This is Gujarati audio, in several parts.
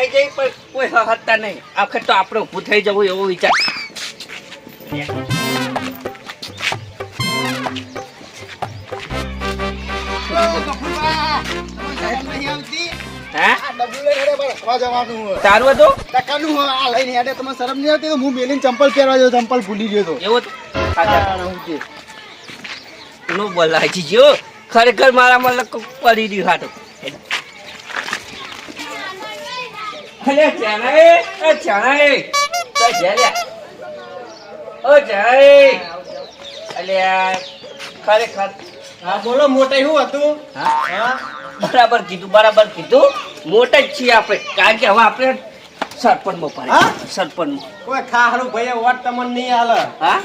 આવી જાય પણ કોઈ હહતા નહીં. આ તો આપણે ઊભું થઈ જવું એવો વિચાર. તારું હતું? શરમ નહીં આવતી તો હું મેલીને ચંપલ પહેરવા ગયો ચંપલ ભૂલી ગયો તો. એવું નું બોલાય જો. ખરેખર મારા મતલબ પડી રહ્યું હાટું અલે ચાના અ એ તો જેલ્યા ઓ ચાના એ ખરેખર. હા બોલો મોટા શું હતું? હા? બરાબર કીધું બરાબર કીધું. મોટા જ છીએ આપણે. કારણ કે હવે આપણે સરપંચમાં પડે. હા? સરપંચમાં. કોઈ ખારું ભાઈ વોટ તમને નહીં હાલે. હા?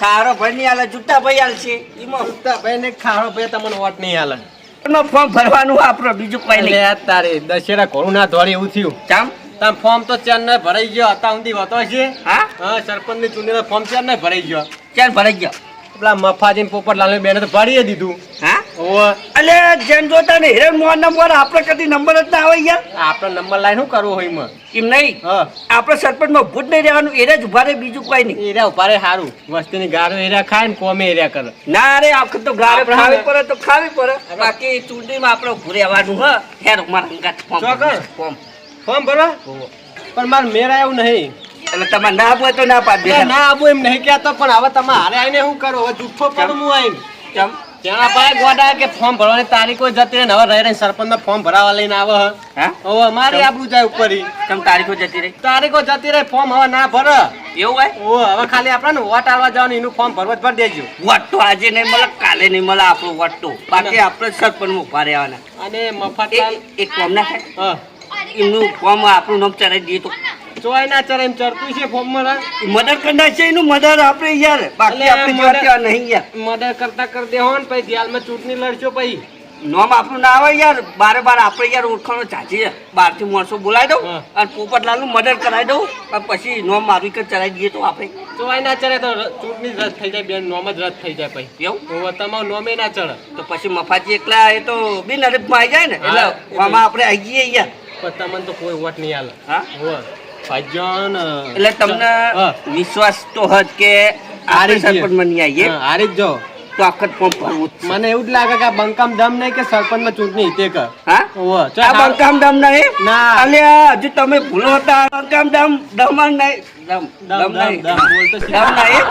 ખારો ભાઈ નહીં આલે જૂતા ભાઈ છે એમાં ભાઈ ને ખારો ભાઈ તમને વોટ નહીં હાલે. એમાં ફોર્મ ભરવાનું આપણો બીજું કઈ નહીં. તારે દશેરા ઘોડું ના એવું થયું ચામ? તમે ફોર્મ તો ચાર ને ભરાઈ ગયો હતા સુધી હોતો છે. હા? સરપંચની ચૂંટણી ફોર્મ ચાર ને ભરાઈ ગયો. ચાલ ભરાઈ ગયો. પેલા મફાજી પોપટલાલ બેને તો ભરીએ દીધું. હા? ઓવે. અલે જેમ જોતા ને હિરણ મોહન નંબર આપણે કદી નંબર જ ના આવે યાર. આપણે નંબર લાઈન શું કરવું હોયમાં એમ નહીં? આપણે સરપંચમાં ભૂત નહીં રહેવાનું એરે જ ઊભા રહે બીજું કોઈ નહીં. એરિયા ઉપારે સારું. વસ્તીની ગારો એરિયા ખાય ને કોમે એરિયા કરે. ના રે આ તો ગાળો ખાવી પડે તો ખાવી પડે. બાકી ચૂંટણીમાં આપણે ઉભું રહેવાનું હ. હેર મારા અંગાત ફોર્મ ફોર્મ. ભરવા? પણ મારે મેરા એવું નહીં. એટલે તમારે ના આપો તો ના પાડી દે ના આપો એમ નહીં કહેતો પણ હવે તમે હારે આવીને શું કરો? હવે જુઠ્ઠો કરું હું આવીને. કેમ? ત્યાં પાસે ગોડા કે ફોર્મ ભરવાની તારીખો જતી રહે હવે રહી રહી સરપંચ ફોર્મ ભરાવા લઈને આવે હે. હા? હવે મારે આબરૂ જાય ઉપર કેમ તારીખો જતી રહી? તારીખો જતી રહે ફોર્મ હવે ના ભર. એવું હોય? ઓ હવે ખાલી આપણે વોટ આલવા જવાનું એનું ફોર્મ ભરવા જ ભરી દેજો. વટ તો આજે નહીં મળે કાલે નહીં મળે આપણું વટ તો બાકી આપણે સરપંચ ઊભા રહેવાના. અને મફત એક ફોર્મ ના થાય એમનું ફોર્મ આપણું નામ ચડાવી દઈએ તો ચોય ના ચરે એમ ચરતું છે ફોર્મમાં મદદ કરના છે એનું મદદ આપણે યાર. બાકી આપણે જોતા નહીં યાર. મદદ કરતા કર દે હોન પછી દિયાલમાં ચૂંટણી લડશો પછી. નોમ આપણું ના આવે યાર. બારે બાર આપણે યાર ઓળખાણો ચાચી છે બહારથી માણસો બોલાવી દઉં અને પોપટલાલનું મદદ કરાવી દઉં. અને પછી નોમ મારું કર ચલાવી દઈએ તો આપણે. ચોય ના ચડે તો ચૂંટણી રદ થઈ જાય બેન. નોમ જ રદ થઈ જાય પછી. એવું? તો તમારું નોમે ના ચડે. તો પછી મફાજી એકલા એ તો બિન અરબમાં આવી જાય ને. એટલે આમાં આપણે આવી જઈએ યાર. પણ તમને તો કોઈ વોટ નહીં આલે. હા. ભાજન એટલે તમને. વિશ્વાસ તો હજ કે. આવીએ જ તો આખત ભરવું મને એવું જ લાગે કે આ બંકામ દમ નહીં કે સરપંચમાં ચૂંટણી તે કર હા? આ બંકામ દમ નહીં? ના. અલ્યા હજુ તમે ભૂલો હતા બંકામ દમ દમ નહીં. દમ નહીં. નહીં.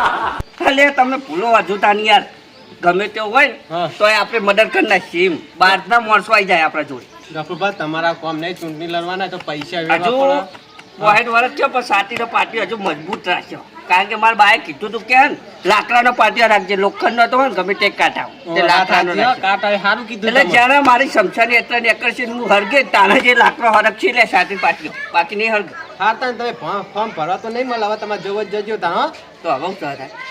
અલ્યા તમે ભૂલો હજુ તાની યાર. ગમે તેવું હોય ને. તો આપણે મદદ કરી નાખીએ એમ. બહારના માણસો આવી જાય આપણા જોડે. ડોક્ટર તમારા કોમ નહીં ચૂંટણી લડવાના તો પૈસા હજુ પોઈન્ટ વર્ષ થયો પણ સાતીનો પાટિયો હજુ મજબૂત રાખ્યો કારણ કે મારા બાએ કીધું તું કે ને, લાકડાનો પાટિયો રાખજે લોખંડનો તો હોય ને ગમે તે કાંટા તે લાકડાનો સારું કીધું એટલે. જ્યારે મારી શમશાની એટલા નેકર છે હું હરગે તારે જે લાકડો હરખી છે એટલે સાતી પાટિયો બાકી નહીં હરગે. હા તાન તમે ફોર્મ ભરવા તો નહીં મળે હવે તમારે જવો જજો તા હો. તો હવે હું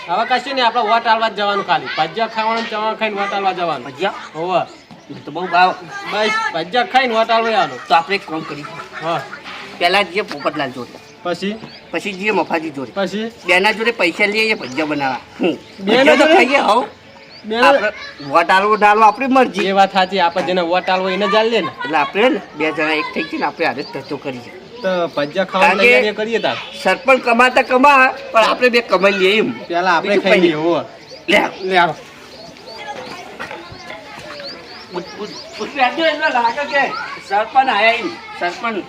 હવે કશું નહીં આપણે વોટ આલવા જવાનું ખાલી. ભજીયા ખાવાનું ચવા ખાઈને વોટ આલવા જવાનું. ભજીયા? હોવે. તો બહુ ભાવ. બસ ભજીયા ખાઈને વોટ આલવા તો આપણે એક કામ કરી હા. પહેલા જે પોપટલાલ જોડે પછી? પછી જે મફાજી જોડે. પછી? બેના જોડે પૈસા લઈએ ભજીયા બનાવવા. ભજીયા તો ખાઈએ હવ વોટ આલવો ડાલવો આપણી મરજી. એ વાત સાચી આપણે જેને વોટ આલવો એને જ આલીએ ને. એટલે આપણે ને બે જણા એક થઈ ને આપણે હારે ધંધો કરીએ. તો ભજીયા ખાવાની કારણ કે- તૈયારી કરીએ તાર. સરપંચ કમાતા કમા પણ આપણે બે કમાઈ લઈએ એમ. પેલા આપણે ખાઈ લઈએ લે લે આવો. સરપંચ આયા સરપંચ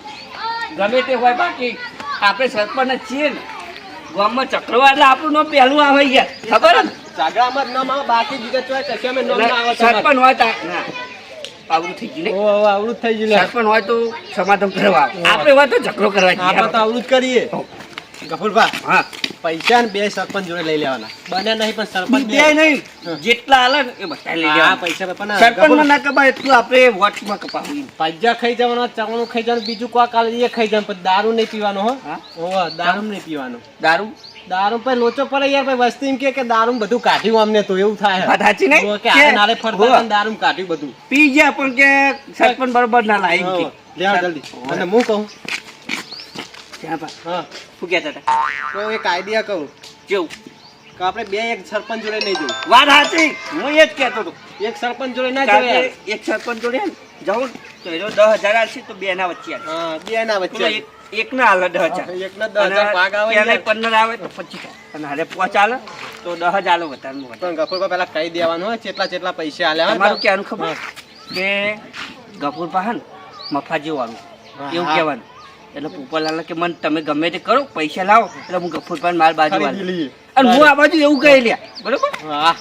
ગમે તે હોય બાકી આપણે સરપંચ છીએ ને ગામમાં ચક્રવા એટલે આપણું નામ પહેલું આવે યાર. ખબર ને? જાગરામાં નામ આવે બાકી બીજા ચોય કશે અમે નામ ના આવે સરપંચ હોય તા ના આવડું થઈ ગયું ઓ આવડું થઈ ગયું. સરપંચ હોય તો સમાધાન કરવા આપણે હોય તો ઝઘડો કરવા આપણે તો આવડું જ કરીએ. ગફુરભા હા. પૈસા ને બે સરપંચ જોડે લઈ લેવાના. બને નહીં પણ સરપંચ બે. નહીં. જેટલા હાલે ને એ બધા લઈ હા પૈસા પણ સરપંચ સરપંચમાં ના કપાય એટલું આપણે વોટમાં કપાવું. પૈસા ખાઈ જવાના ચવાણું ખાઈ જવાનું બીજું કોઈ કાલે એ ખાઈ જવાનું પણ દારૂ નહીં પીવાનો હો. દારૂ નહીં પીવાનો. દારૂ? દારૂ પર લોચો પડે યાર ભાઈ વસ્તી એમ કે કે દારૂ બધું કાઢ્યું અમને તો એવું થાય. વાત સાચી નહીં? કે નારે ફરતા. દારૂ કાઢ્યું બધું. પી ગયા પણ કે સરપંચ બરોબર ના લાઈ હોવે. લે જલ્દી. અને હું કહું હા. શું કહેતા હતા તો? એક આઈડિયા કહું. કેવું? કે આપણે બે એક સરપંચ જોડે નહીં જવું. વાત સાચી. હું એ જ કહેતો હતો. એક સરપંચ જોડે ના કારણ એક સરપંચ જોડે જવું ને તો એનો દસ હજાર આવશે તો બે ના વચ્ચે હા બે ના વચ્ચે એક એક ના હાલે દસ હજાર. હા, એકના દસ હજાર ભાગ આવે અને ને. પંદર આવે તો પચીસ અને હારે પાંચ તો દસ હજાર વધારેમાં વધારે. પણ ગફુરભાઈ પેલા કહી દેવાનું હોય કેટલા કેટલા પૈસા હોય તમારું ક્યાંનું ખબર? કે ગફુર પાહન મફા જેવું આવ્યું એવું કેવાનું કહેવાનું. એટલે પોપરલાલ કે મને તમે ગમે તે કરો પૈસા લાવો એટલે હું ગફુર પાહન માર બાજુ. અને હું આ બાજુ એવું કહી લ્યા. બરોબર? હા.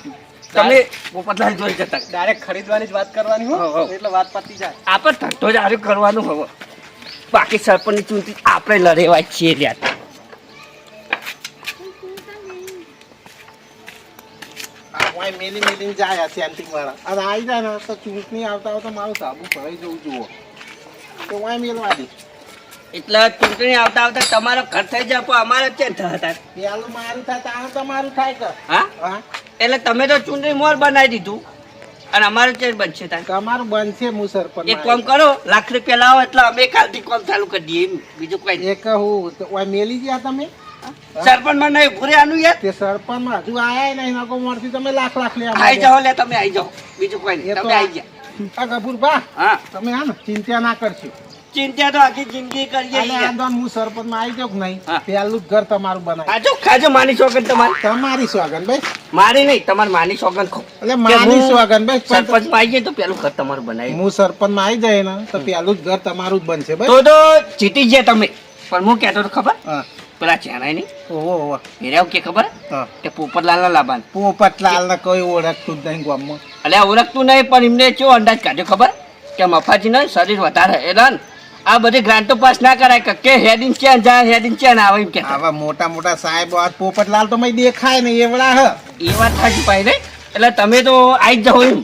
તમે પોપટલાલ જોઈ જતા. ડાયરેક્ટ ખરીદવાની જ વાત કરવાની હો. એટલે વાત પતી જાય. આપણે ધંધો જ આરે કરવાનું હવે. બાકી સરપંચની ચૂંટણી આપણે લડેવા છીએ લ્યા. મેલી મેલી મેલીને જાય સેન્ટિંગ વાળા અને આવી જાય ને તો ચૂંટણી આવતા આવતા મારું સાબુ ભરાઈ જવું જુઓ. તો વાય મેલવા દે. એટલે ચૂંટણી આવતા આવતા તમારો ઘર થઈ જાય પણ અમારે ચેન્જ થતા પેલું મારું થાય તારું તમારું થાય કે. હા? એટલે તમે તો ચૂંટણી મોર બનાવી દીધું. અને અમારું ચેન્જ બનશે તાર તમારું બનશે હું સરપંચ એક કામ કરો લાખ રૂપિયા લાવો એટલે અમે કાલથી કામ ચાલુ કરી દઈએ બીજું કોઈ. એક હું તો મેલી ગયા તમે? સરપંચમાં નહીં ભૂરે આનું યાર તે સરપંચમાં હજુ આયા નહીં નકો મળતી તમે લાખ લાખ લે આવી. જાઓ લે તમે આઈ જાઓ. બીજું કોઈ નહીં. તમે આવી ગયા. ગભુર બા હા. તમે હા ને ચિંતા ના કરશો. ચિંતા તો આખી જિંદગી કરીએ અને યાર. હું સરપંચમાં આવી જાઉં નહીં. પેલું જ ઘર તમારું બનાય ખાજો ખાજો માની સોગન તમારી. તમારી સ્વાગન ભાઈ. મારી નહીં તમારી માની સોગન ખો. એટલે મારી હું સ્વાગન ભાઈ સરપંચમાં આવી જાય તો પેલું ઘર તમારું બનાવી હું સરપંચમાં આવી જાય ને તો પેલું જ ઘર તમારું જ બનશે ભાઈ. તો તો જીતી ગયા તમે. પણ હું કહેતો તો ખબર? પેલા ચેનાઈ નહીં. ઓહો ઓહો. કે ખબર? કે પોપટલાલ ના લાભાન પોપટલાલ ના કોઈ ઓળખતું જ નહીં ગામમાં. એટલે ઓળખતું નહીં પણ એમને કેવો અંદાજ કાઢ્યો ખબર? કે મફાજી મફાજીને શરીર વધારે એટલે ને. આ બધી ગ્રાન્ટો પાસ ના કરાય કે હેડિંગ ચેન જાય હેડિંગ ચેન આવે એમ કે આવા મોટા મોટા સાહેબ આ પોપટલાલ તો મય દેખાય ને એવડા હ. એ વાત થાકી પાઈ નહીં એટલે તમે તો આવી જ જાઓ એમ.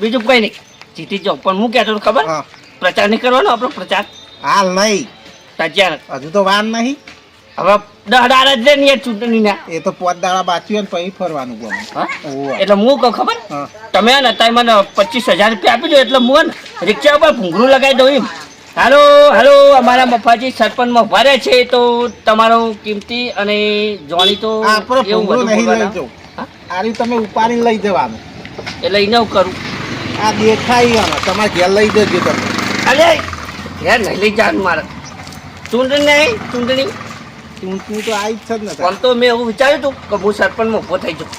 બીજું કઈ નહીં. જીતી જાઓ. પણ હું કહેતો ખબર? હા. પ્રચાર નહીં કરવાનો આપણો પ્રચાર. હાલ નહીં. પ્રચાર. હજુ તો વાર નહીં. હવે દહ જ રે ને યાર ચૂંટણીના. એ તો પોત દાડા બાકી હોય ને પછી ફરવાનું ગમે. એટલે હું કહું ખબર? તમે ને અત્યારે મને પચીસ હજાર રૂપિયા આપી દો એટલે હું રિક્ષા ઉપર ભૂંગળું લગાવી દઉં એમ. હાલો હાલો અમારા મફાજી સરપંચમાં ઊભા રહે છે તો તમારો કિંમતી અને જોણી તો આપણે નહીં લઈ. જવું. હા? આર્યું તમે ઉપાડીને લઈ જવાનું. એટલે એને હું કરું. આ દેખાય આમાં. તમારે ઘેર લઈ જજો તમે. અરે યાર નહીં લઈ જવાનું મારે. ચૂંટણી નહીં ચૂંટણી? ચૂંટણી તો આવી જ છે ને આમ તો મેં એવું વિચાર્યું હતું કે હું સરપંચમાં ઊભો થઈ જાઉં.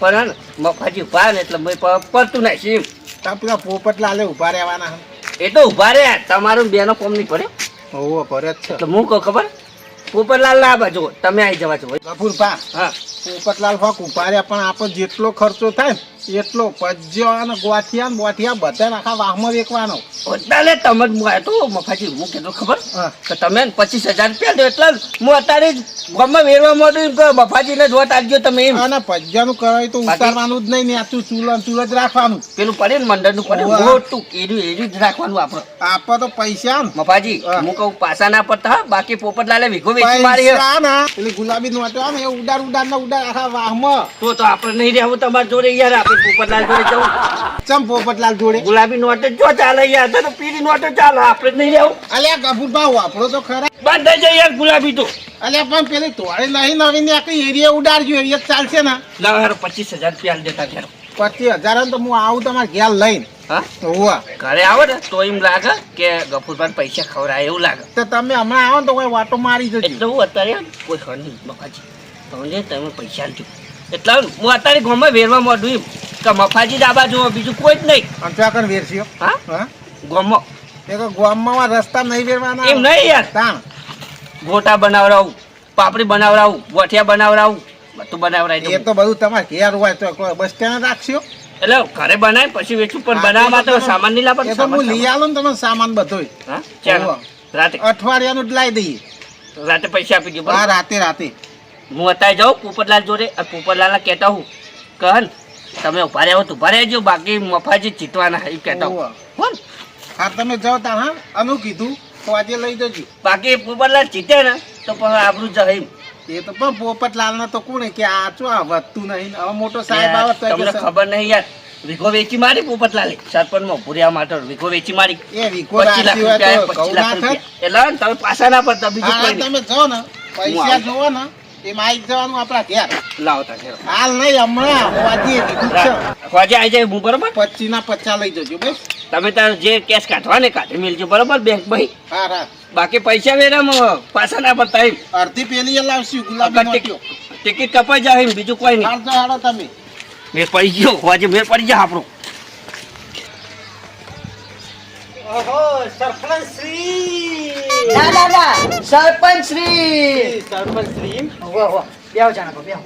પણ મફાજી ઊભા ને એટલે મેં પડતું નાખી એમ તાર પેલા પોપટલાલે ઊભા રહેવાના હે. એ તો ઊભા રહ્યા તમારું બેનો કોમ નહીં પડે. ઓહો ભરત છે. એટલે હું કહું ખબર? પોપટલાલ ના બાજુ તમે આવી જવા છો ગફુર હા. પોપટલાલ ફોક ઊભા રહ્યા પણ આપણો જેટલો ખર્ચો થાય ને એટલો પજ્યો અને ગોઠિયા ને બોઠિયા બધા આખા વાહમાં વેકવાનો. એટલે તમે હું મફાજી હું કીધું ખબર? કે તમે પચીસ હજાર રૂપિયા દો એટલે હું અત્યારે જ ગામમાં વેરવા માંડું એમ કે મફાજીને જોત આવજો તમે એમ. અને પજ્યાનું કરાય તો ઉતારવાનું જ નહીં ને આતું ચૂલ ચૂલ જ રાખવાનું. પેલું પડે ને મંડળનું પડે. મોટું એર્યું એર્યું જ રાખવાનું આપણે. આપણે તો પૈસા મફાજી હું. કહું પાસા ના પડતા બાકી પોપટલાલે વીઘો વેચી મારી. પેલી ગુલાબી ને એ ઉડાર ઉડાર ને ઉડાર આખા વાહમાં. તો તો આપણે નહીં રહેવું તમારી જોડે યાર આપણે પોપટલાલ જોડે જવું. ચમ પોપટલાલ જોડે? ગુલાબી નોટ જો ચાલે યાર તો પીળી નોટ જ ચાલે આપણે જ નહીં રહેવું. અલ્યા ગફુર ભાવ આપણો તો ખરા. બંધ થઈ જાય યાર ગુલાબી તો. અલ્યા પણ પેલી તોડે નહીં નવીન આ કઈ એરિયા ઉડાડજો એરિયા ચાલશે ને. લાવ યાર પચીસ હજાર રૂપિયા આલી દેતા ઘેર. પચીસ હજાર તો હું આવું તમારે ઘેર લઈને. ઘરે આવે ને તો એમ લાગે કે ગફુરભાઈ પૈસા ખવડાય એવું લાગે. તો તમે હમણાં આવો તો કોઈ વાટો મારી જજો. એટલે હું અત્યારે કોઈ ખર નહીં મફાજી તમને તમે પૈસા આલજો. એટલે હું અત્યારે ગામમાં વેરવા એમ. કે મફાજી ડાબા જુઓ બીજું કોઈ જ નહીં. અને ત્યાં કણ હા? હા? ગામમાં. એ તો ગામમાં રસ્તા નહીં વેરવાના. એમ નહીં યાર. તાણ. ગોટા બનાવડાવું પાપડી બનાવડાવું ગોઠિયા બનાવડાવું બધું બનાવડાવી એ તો બધું તમારે ઘેર હોય તો બસ સ્ટેન્ડ રાખશો. એટલે ઘરે બનાય પછી વેચું પણ બનાવવા માટે તો સામાન નહીં લાવવા એ તો હું લઈ આવું ને તમે સામાન બધોય. હા? ચાલો. રાતે. અઠવાડિયાનું જ લાવી દઈએ. રાતે પૈસા આપી દઈએ હા રાતે રાતે. હું અત્યારે જાઉં પોપટલાલ જોડે અને પોપટલાલને કહેતા હું કહન તમે ઊભા રહ્યો ઊભા રહેજો બાકી મફાજી જીતવાના એ કહેતા હું. હા તમે જાઓ તા હા? અનુ કીધું તો આજે લઈ જજો. બાકી પોપટલાલ જીતે ને તો પણ આપણું જહીમ એ તો પણ પોપટલાલ ને તો કોણે કે આ ચો આ વધતું નહીં હવે મોટો સાહેબ આવે તો તમને ખબર નહીં યાર વીઘો વેચી મારી પોપટલાલે સરપંચમાં ભૂર્યા માટે વીઘો વેચી મારી. એ વિકો રાખી હોય તો પચીસ ના થાય. એટલે તમે પાછા ના પડતા બીજું કોઈ તમે જાઓ ને પૈસા જોવો ને. એમાં આવી જવાનું આપણા ઘેર. લાવો તા ઘેર. હાલ નહીં હમણાં વાજી કીધું છે ખોજે આવી જાય હું બરોબર? પચીસ ના પચાસ લઈ જજો બસ. તમે તાર જે કેશ કાઢવા ને કાઢી મેલજો બરોબર બેંક ભાઈ? હા હા. બાકી પૈસા વેરામાં પાછા ના બતાવી અડધી પેલી લાવશું ગુલાબી ટિકિટ કપાઈ જાય બીજું કોઈ નહીં. હાલ તો હાડો તમે. મેં પડી ગયો હોજે મેં પડી જાય આપણો. ઓહો સરપંચ શ્રી ના ના ના સરપંચ શ્રી સરપંચ શ્રી ઓહો ઓહો બેહો જાના બેહો.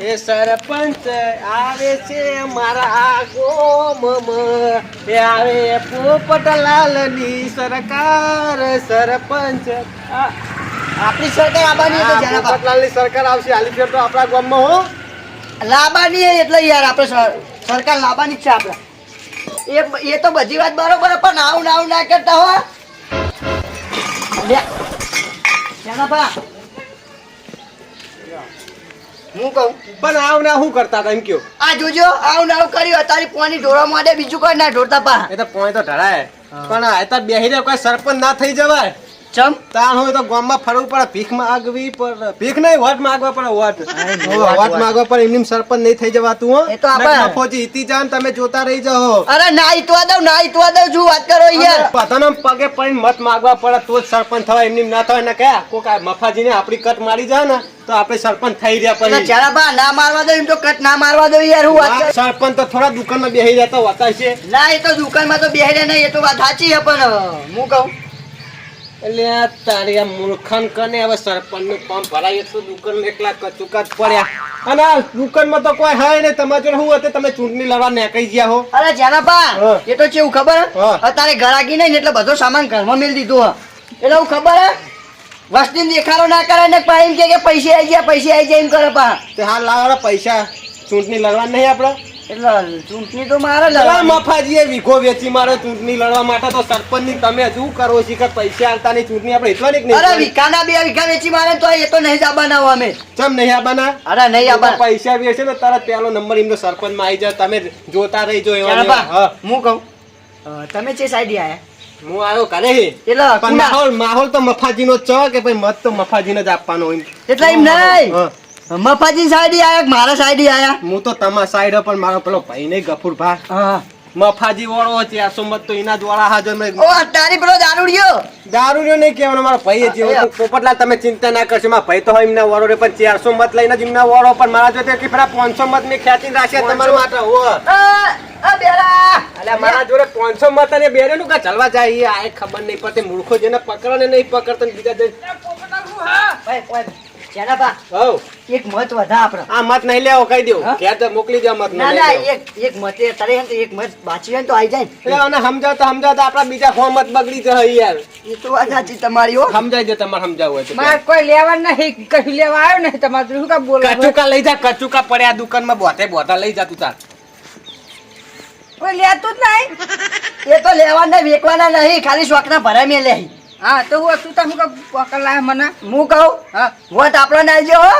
એ સરપંચ આવે છે મારા ગોમમાં એ આવે પોપટલાલની સરકાર સરપંચ. આપણી સરકાર આબાની એટલે પોપટલાલની સરકાર આવશે. હાલી ફેર તો આપણા ગામમાં હો. લાબાની એટલે યાર આપણે સર- સરકાર લાબાની જ છે આપણે. એ એ તો બધી વાત બરોબર પણ આવું આવું ના કરતા હો. બા. હું કહું? પણ આવ ના શું કરતા હતા એમ કયો? આ જોજો આવું ના આવું કર્યું તારી પોની ઢોળવા માટે બીજું કોઈ ના ઢોળતા પા. એ તો પોઈ તો ઢળાય. પણ આ તો બેહી રહે કોઈ સરપંચ ના થઈ જવાય. ચમ. તાણ હોય તો ગામમાં ફરવું પડે ભીખ માંગવી પડે. ભીખ નહીં વોટ માંગવા પડે વોટ. વોટ માંગવા પડે એમની સરપંચ નહીં થઈ જવાતું હો. એ તો આપણે- નફો જીતી જાન તમે જોતા રહી જાઓ. અરે ના ઈતવા દઉં ના ઈતવા દઉં છું વાત કરો યાર? બધાના પગે પડીને મત માંગવા પડે તો જ સરપંચ થવાય એમની ના થાય ને કયા? કોક મફાજીને આપણી કટ મારી જાય ને તો આપણે સરપંચ થઈ રહ્યા અલા, પછી. જાના બા ના મારવા દો એમ તો કટ ના મારવા દો યાર હું વાત સરપંચ તો થોડા દુકાનમાં બેસી જતા હોતા છે. ના એ તો દુકાનમાં તો બેહરે નહીં એ તો વાત સાચી છે પણ હું કહું. એટલે તારી આ મૂર્ખન કને હવે સરપંચનું ફોર્મ ભરાય તો દુકાન એકલા કચુકા જ પડ્યા અને આ દુકાનમાં તો કોઈ હોય નહીં તમારે જોડે શું હતું તમે ચૂંટણી લડવા નીકળી ગયા હો અરે જાના પા હા. એ તો કેવું ખબર હે? હા. ઘરાકી નહીં એટલે બધો સામાન ઘરમાં મેળ દીધો હે. એટલે હું ખબર હે વસ્તી દેખાડો ના કરે ને એમ કે કે પૈસે આવી ગયા પૈસે આવી ગયા એમ કરે પા તે હાલ લાવો પૈસા ચૂંટણી લડવા નહીં આપણે એટલે ચૂંટણી તો મારે લડવા. મફાજીએ વીઘો વેચી મારે ચૂંટણી લડવા માટે તો સરપંચની તમે શું કરો છો કે પૈસા આલતા ની ચૂંટણી આપણે એટલા નહીં અરે વીઘાના બે વીઘા વેચી મારે તો એ તો નહીં જવાના હો અમે. ચમ નહીં આબાના? અરે નહીં આબા પૈસા વેચે ને તરત પેલો નંબર એમનો સરપંચમાં આવી જાય તમે જોતા રહીજો એવા હા. હું કહું? તમે છે સાઈડ આયા? હું આવ્યો કરે એટલે માહોલ માહોલ તો મફાજીનો નો છે કે ભાઈ મત તો મફાજીને જ આપવાનો હોય એટલે એમ નહીં. હા. મફાજી સાઈડ આયા કે મારા સાઈડ આયા? હું તો તમારા સાઈડ પણ મારો પેલો ભાઈ નહીં ગફુર ભા હા. મફાજી વાળો છે આ મત તો એના જ વાળા હાજર મેં ઓ તારી પેલો દારૂડિયો? દારૂડિયો નહીં કહેવાનો મારો ભાઈ છે. પોપટલાલ તમે ચિંતા ના કરશો મારા ભાઈ તો હોય એમના વાળો રે પણ ચારસો મત લઈને જ એમના વાળો પણ મારા જોડે કે પેલા પાંચસો મત મેં ખેંચીને રાખ્યા તમારા માટે હો. અલ્યા મારા જોડે પાંચસો મત અને બેરે નું કા ચાલવા જાય આ ખબર નહીં પડતી મૂર્ખો જેને પકડો ને નહીં પકડતો બીજા જઈ ભાઈ એક મત વધા આપડે. આ મત નહીં લેવો કહી દઉં. ઘેર તો મોકલી દો મત ના ના લેવો. એક એક મતે તારે તો એક મત બાચી હોય તો આવી જાય એટલે આને સમજાવતા સમજાવતા આપણા બીજા ફોર્મ મત બગડી જાય યાર. એ તો વાત સાચી તમારી હો. સમજાઈ દે તમારે સમજાવવું હોય તો મારે કોઈ લેવા નહીં કશું લેવા આવ્યો નહીં તમારે શું કામ બોલ કચુકા લઈ જા કચુકા પડ્યા દુકાનમાં બોતે બોતા લઈ જા તું તાર. કોઈ લેતું જ નહીં. એ તો લેવાના વેકવાના નહીં ખાલી શોખના ભરાય મેં લે હા તો હું શું તમે પકડ લાય મને. હું કહું? હા. વોટ આપણો આવજો હો.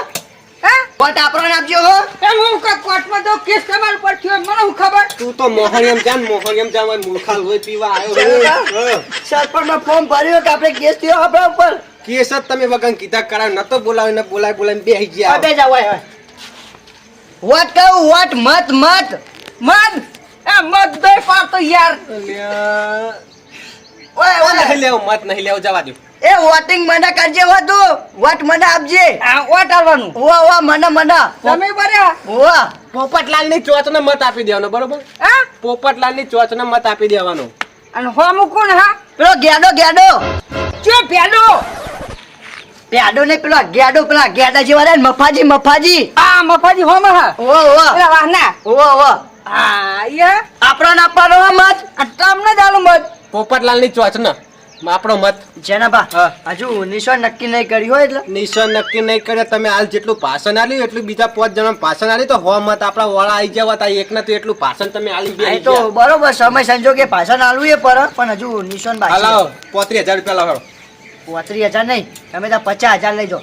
હા? વોટ આપણો આપજો હો. એમ હું કોર્ટમાં તો કેસ તમારા પર થયો મને હું ખબર? તું તો મોહણિયમ જાન મોહનિયમ જાન મૂર્ખા હોય પીવા આવ્યો હા. સરપંચમાં ફોર્મ ભર્યો કે આપણે કેસ થયો આપણા ઉપર? કેસ જ તમે વગર કીધા કરાવ નતો બોલાવીને બોલાય બોલાય બે ગયા. બે જાવ હોય હોય વોટ કહું? વોટ મત મત. મત? એ મત દે પાડતો યાર. ઓય આ નહીં ઓય મત નહીં લેવો જવા દો. એ વોટિંગ મને કરજે વધુ વોટ મને આપજે. આ વોટ આવવાનું ઓ ઓ મને મને. તમે બર્યા ઓ પોપટલાલની ચોચ ને મત આપી દેવાનો બરોબર? હા? પોપટલાલની ચોચ ને મત આપી દેવાનો. અને હોમ કોણ હા? પેલો ગેડો ગેડો. ચો પેલો પેડો ને પેલો ગેડો પેલા ગેડા જેવા રે મફાજી મફાજી. આ મફાજી હો હા. ઓ ઓ વાહના. ઓ ઓ આ યા? આપણો ના પાડો મત. આ ના દાલું મત. પોપટલાલની ચોચ ને. આપણો મત. જેનાબા. હજુ નિશાન નક્કી નહીં કર્યું હોય એટલે? નિશાન નક્કી નહીં કરે તમે હાલ જેટલું ભાષણ આલ્યું એટલું બીજા પાંચ જણા ભાષણ આલ્યું તો હો મત આપણા વાળા આવી જવા તા એક ને તો એટલું ભાષણ તમે આલી ગયા તો બરોબર સમય સંજોગે ભાષણ આલવું એ પર પણ હજુ નિશાન બાકી હલાવો પોત્રીસ હજાર રૂપિયા લાવો. પોત્રીસ હજાર નહીં તમે તો પચાસ હજાર લઈ જાઓ.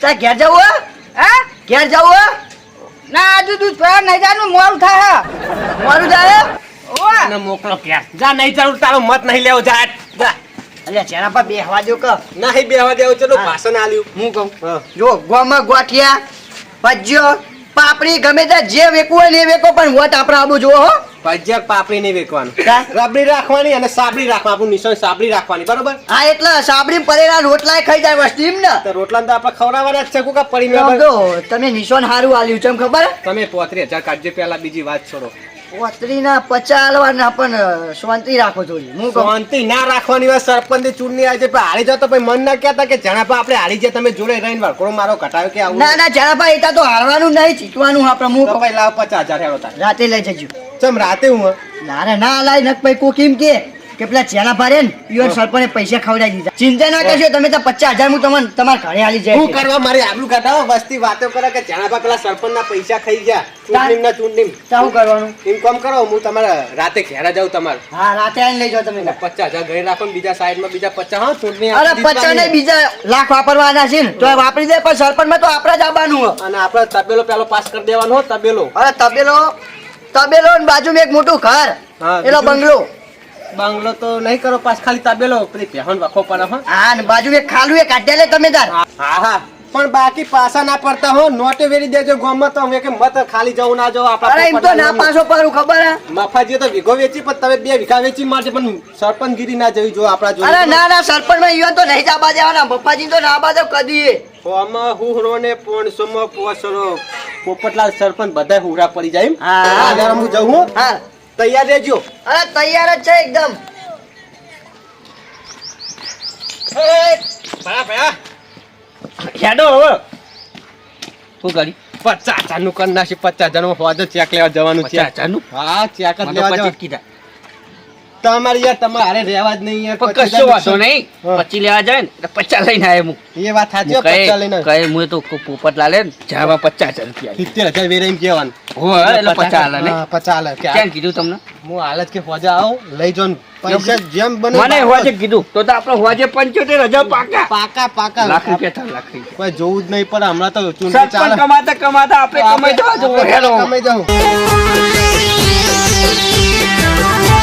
ત્યાં ઘેર જવું હો. હા? ઘેર જવું હો. ના હજુ દૂધ નહીં જાનું મોડું થાય મારું જાય અને મોકલો ક્યાં જા નહીં જરૂર તારો મત નહીં લેવો જા. જા. અલ્યા ચેરા પર બેહવા દો કર નહીં બેહવા દેવું ચલો ભાષણ આલ્યું. હું કહું? જો ગોમાં ગોઠિયા ભજ્યો પાપડી ગમે ત્યાં જે વેકવું હોય ને એ વેકો પણ વોટ આપણે આબુ જુઓ હો. ભજીયા પાપડી નહીં વેકવાનું? રબડી રાખવાની અને સાબડી રાખવા આપણું નિશાન સાબડી રાખવાની બરોબર? હા એટલે સાબડી પડેલા રોટલા ખાઈ જાય વસ્તી એમ ને. તો રોટલા તો આપણે ખવડાવવાના જ છે કોકા પડી આમ મેં તો તમે નિશાન સારું આલ્યું છે એમ ખબર તમે પોત્રી હજાર કાઢજો પેલા બીજી વાત છોડો. પોતરીના પચાલવાના પણ શાંતિ રાખો જોઈએ હું શાંતિ ના રાખવાની વાત સરપંચ ચૂંટણી આવી છે પણ હારી જાવ તો પછી મન ના કહેતા કે જણાપા આપણે હારી જાય તમે જોડે રહીને વાળકોડો મારો ઘટાયો કે આવું. ના ના જણાભાઈ એતા તો હારવાનું નહીં જીતવાનું આપણે હું તો. પછી લાવ પચાસ હજાર રાતે લઈ જજો. ચમ રાતે હું? ના રે ના લાય નક ભાઈ કોક કે. કે પેલા ચેલા ભારે ને સરપંચે પૈસા ખવડાવી દીધા. ચિંતા ના કરશો તમે તો પચાસ હજાર હું તમને તમારા ઘરે આલી જાય શું કરવા મારી આબરૂ કાઢાવો વસ્તી વાતો કરે કે જણાપા પેલા સરપંચ ના પૈસા ખાઈ ગયા. ચૂંટણી ના ચૂંટણી. શું કરવાનું? એમ કોમ કરો હું તમારે રાતે ઘેરા જાઉં તમારે. હા રાતે આવીને લઈ જાઓ તમે. પચાસ હજાર ઘરે રાખો ને બીજા સાઈડમાં બીજા પચાસ હા ચૂંટણી અરે પચાસ ને બીજા લાખ વાપરવાના છે ને તો વાપરી દે પણ સરપંચમાં તો આપણે જ આવવાનું અને આપણે તબેલો પેલો પાસ કરી દેવાનો હો તબેલો. અરે તબેલો તબેલો ને બાજુમાં એક મોટું ઘર હા, એલો બંગલો. બંગલો તો નહીં કરો પાસ ખાલી તાબેલો પેલી પહેણ વખો પડે હો. હા ને બાજુ એક ખાલું એ કાઢ્યા લે તમે તાર. હા હા. પણ બાકી પાસા ના પડતા હો. નોટે વેરી દેજો ગામમાં તો હવે કે મત ખાલી જવું ના જવું આપણા અરે એમ તો ના. પાછો પારું ખબર હે? મફાજી તો વીઘો વેચી પણ તમે બે વીઘા વેચી મારજે પણ સરપંચગીરી ના જવી જો આપણા જો અરે ના ના સરપંચમાં ઈવન તો નહીં જાબા દેવાના. મફાજી તો ના બાજો કદી હોમાં હુહરો ને પોણસોમાં પોસરો. પોપટલાલ સરપંચ બધા હુરા પડી જાય હા. હું જઉં હો. તૈયાર રહેજો. અરે તૈયાર જ છે એકદમ. ભયા ભયા. હેડો હવે. શું કરી? પચાસ હજારનું કરી નાખી પચાસ હજારનું ચેક લેવા જવાનું છે? હા ચેક લેવા જવાનું. કીધા. તમારે યાર તમારે રહેવા જ નહીં યાર પણ કશો વાંધો નહીં. હા. પચી લેવા જાય ને પચાસ લઈને આવે હું. એ વાત સાચી હું પચાસ લઈને કહે હું તો પોપટ લાલે ને જાવા પચાસ હજાર રૂપિયા સિત્તેર હજાર વેરે એમ કહેવાનું. હોય એટલે પચાસ હાલે ને. પચાસ હાલે. કેમ કીધું તમને? હું હાલ જ કે હોજા આવો લઈ જો પૈસા જેમ બને મને હોજે કીધું. તો તો આપણે હોજે પંચોતેર હજાર પાકા. પાકા પાકા. લાખ રૂપિયા થાય લાખ કોઈ જોવું જ નહીં પણ હમણાં તો ચૂંટણી ચાલે. કમાતા કમાતા આપણે કમાઈ જવા જવું કમાઈ જાઉં